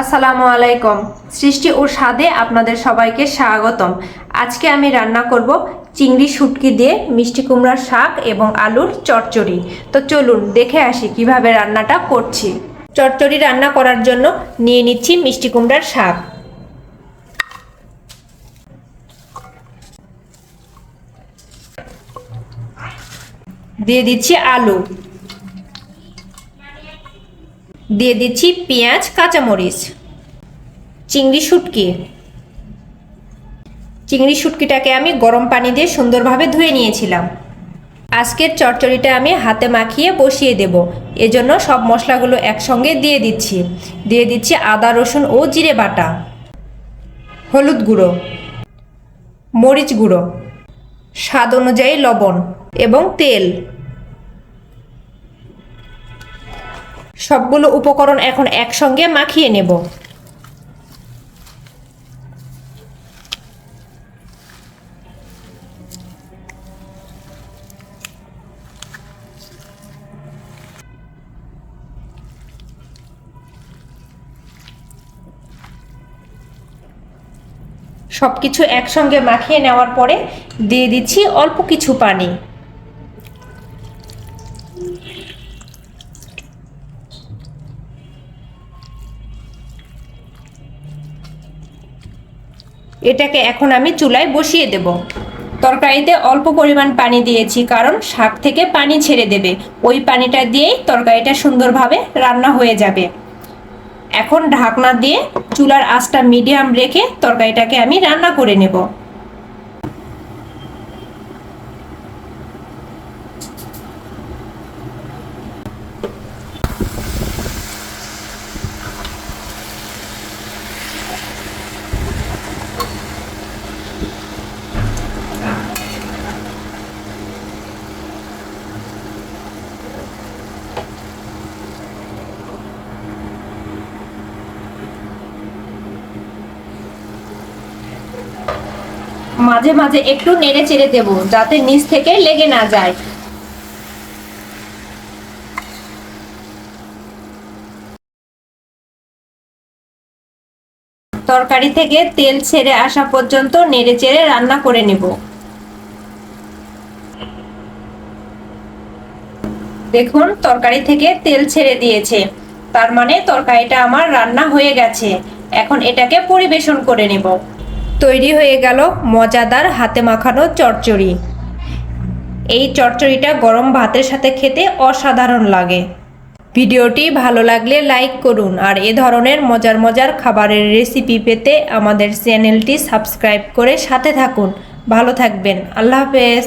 আসসালামু আলাইকুম। সৃষ্টি ও স্বাদে আপনাদের সবাইকে স্বাগতম। আজকে আমি রান্না করব চিংড়ি শুটকি দিয়ে মিষ্টি কুমড়ার শাক এবং আলুর চচ্চড়ি। তো চলুন দেখে আসি কীভাবে রান্নাটা করছি। চচ্চড়ি রান্না করার জন্য নিয়ে নিচ্ছি মিষ্টি কুমড়ার শাক। দিয়ে দিচ্ছি আলু। দিয়ে দিচ্ছি পেঁয়াজ, কাঁচামরিচ। চিংড়ি শুটকি। চিংড়ি শুটকিটাকে আমি গরম পানি দিয়ে সুন্দরভাবে ধুয়ে নিয়েছিলাম। আজকের চচ্চড়িটা আমি হাতে মাখিয়ে বসিয়ে দেব। এজন্য সব মশলাগুলো একসঙ্গে দিয়ে দিচ্ছি। দিয়ে দিচ্ছি আদা, রসুন ও জিরে বাটা। হলুদ গুঁড়ো। মরিচ গুঁড়ো। স্বাদ অনুযায়ী লবণ এবং তেল। সবগুলো উপকরণ এখন একসঙ্গে মাখিয়ে নেব। সব কিছু একসঙ্গে মাখিয়ে নেওয়ার পরে দিয়ে দিচ্ছি অল্প কিছু পানি। এটাকে এখন আমি চুলায় বসিয়ে দেব। তরকারিতে অল্প পরিমাণ পানি দিয়েছি, কারণ শাক থেকে পানি ছেড়ে দেবে। ওই পানিটা দিয়েই তরকারিটা সুন্দরভাবে রান্না হয়ে যাবে। এখন ঢাকনা দিয়ে চুলার আঁচটা মিডিয়াম রেখে তরকারিটাকে আমি রান্না করে নেব। মাঝে মাঝে একটু নেড়ে চেড়ে দেব, যাতে নিচ থেকে লেগে না যায়। তরকারি থেকে তেল ছেড়ে আসা পর্যন্ত নেড়ে চেড়ে রান্না করে নেব। দেখুন, তরকারি থেকে তেল ছেড়ে দিয়েছে। তার মানে তরকারিটা আমার রান্না হয়ে গেছে। এখন এটাকে পরিবেশন করে নেব। তৈরি হয়ে গেল মজাদার হাতে মাখানো চচ্চড়ি। এই চচ্চড়িটা গরম ভাতের সাথে খেতে অসাধারণ লাগে। ভিডিওটি ভালো লাগলে লাইক করুন আর এ ধরনের মজার মজার খাবারের রেসিপি পেতে আমাদের চ্যানেলটি সাবস্ক্রাইব করে সাথে থাকুন। ভালো থাকবেন। আল্লাহ হাফেজ।